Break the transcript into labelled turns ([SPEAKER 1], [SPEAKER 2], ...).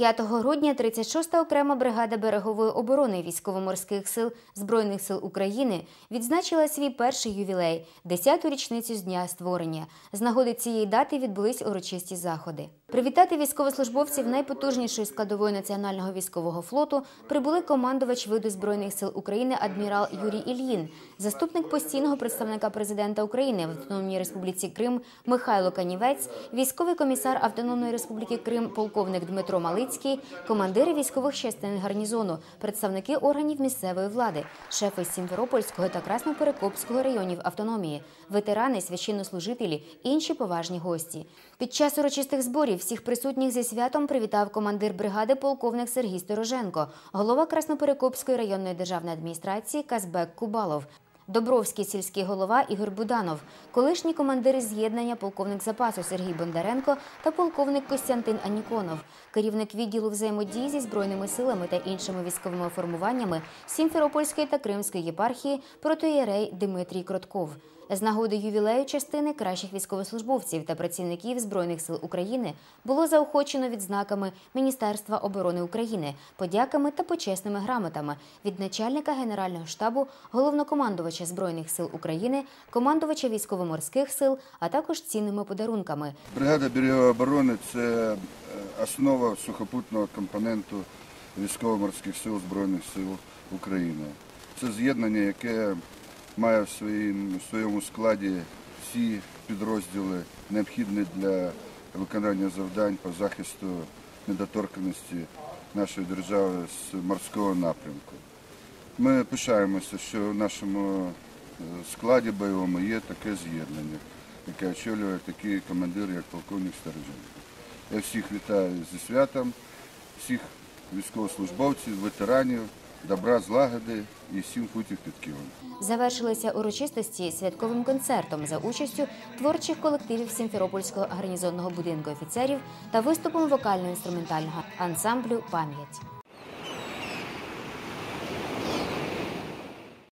[SPEAKER 1] 5 грудня 36-та окрема бригада берегової оборони військово-морських сил Збройних сил України відзначила свій перший ювілей 10-ту річницю з дня створення. З нагоди цієї дати відбулись урочисті заходи. Привітати військовослужбовців найпотужнішої складової національного військового флоту прибули командувач виду збройних сил України адмірал Юрій Ільїн, заступник постійного представника президента України в Автономній Республіці Крим Михайло Канівець, військовий комісар Автономної Республіки Крим полковник Дмитро Малицький, командири військових частин гарнізону, представники органів місцевої влади, шефи Сімферопольського та Красноперекопського районів автономії, ветерани, священнослужителі, інші поважні гості. Під час урочистих зборів всіх присутніх зі святом привітав командир бригади полковник Сергій Стороженко, голова Красноперекопської районної державної адміністрації Казбек Кубалов. Добровський сільський голова Ігор Буданов, колишні командири з'єднання полковник запасу Сергій Бондаренко та полковник Костянтин Аніконов, керівник відділу взаємодії зі збройними силами та іншими військовими формуваннями Сімферопольської та Кримської єпархії протоєрей Дмитрій Кротков. З нагоди ювілею частини кращих військовослужбовців та працівників Збройних сил України було заохочено відзнаками Міністерства оборони України, подяками та почесними грамотами від начальника Генерального штабу, головнокомандувача Збройних сил України, командувача військово-морських сил, а також цінними подарунками.
[SPEAKER 2] Бригада берегової оборони це е, основа сухопутного компоненту військово-морських сил Збройних сил України. Це з'єднання, яке має в своєму складі всі підрозділи, необхідні для виконання завдань по захисту недоторканості нашої держави з морського напрямку. Ми пишаємося, що в нашому е, складі бойовому є таке з'єднання, яке очолює такий командир, як полковник Стороженко. Я всіх вітаю зі святом, всіх військовослужбовців, ветеранів, добра, злагоди і всім путів під Києвом.
[SPEAKER 1] Завершилися урочистості святковим концертом за участю творчих колективів Сімферопольського гарнізонного будинку офіцерів та виступом вокально-інструментального ансамблю Пам'ять.